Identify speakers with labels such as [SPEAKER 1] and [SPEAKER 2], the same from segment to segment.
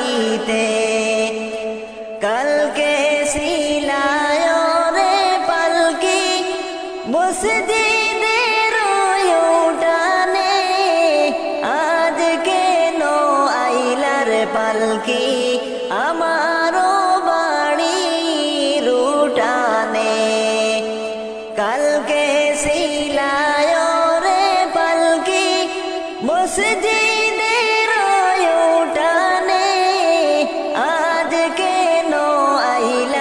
[SPEAKER 1] বাড়িতে। কালকে শিলায় রে পালকি, মসজিদের উঠানে। আজ কেন আইলার পালকি, আমারও বাড়ির উঠানে। কালকে শিলায় রে পালকি মসজিদের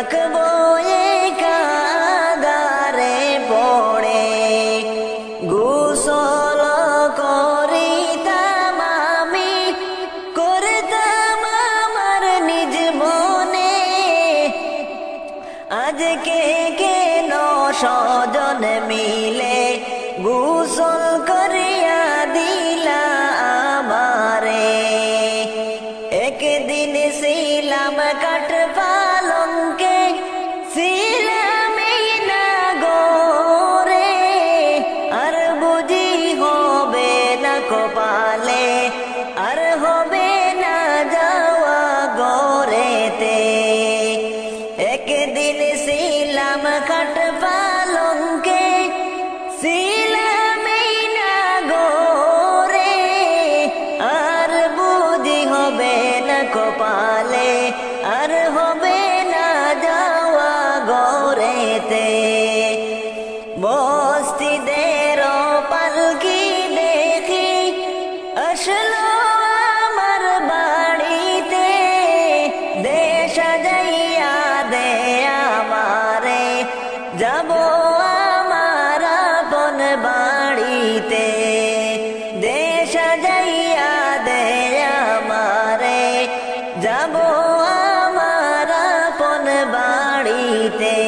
[SPEAKER 1] তাকবো এ কাদারে পড়ে। গোসল করিতাম আমি, করতাম আমার নিজ মনে। আজকে কেন সজন মিলে গোসল করিয়া দিলা আমারে? একদিন ছিলাম কাঠ কপালে আর হবে না যাওয়া গরেতে একদিন ছিলাম খাট মসজিদের পালকি দেখি, আসলো আমার বাড়িতে। দেশ যাইয়া দে আমারে, যাব আমার বন বাড়িতে। দেশ যাইয়া দে আমারে, যাব আমার বন বাড়িতে।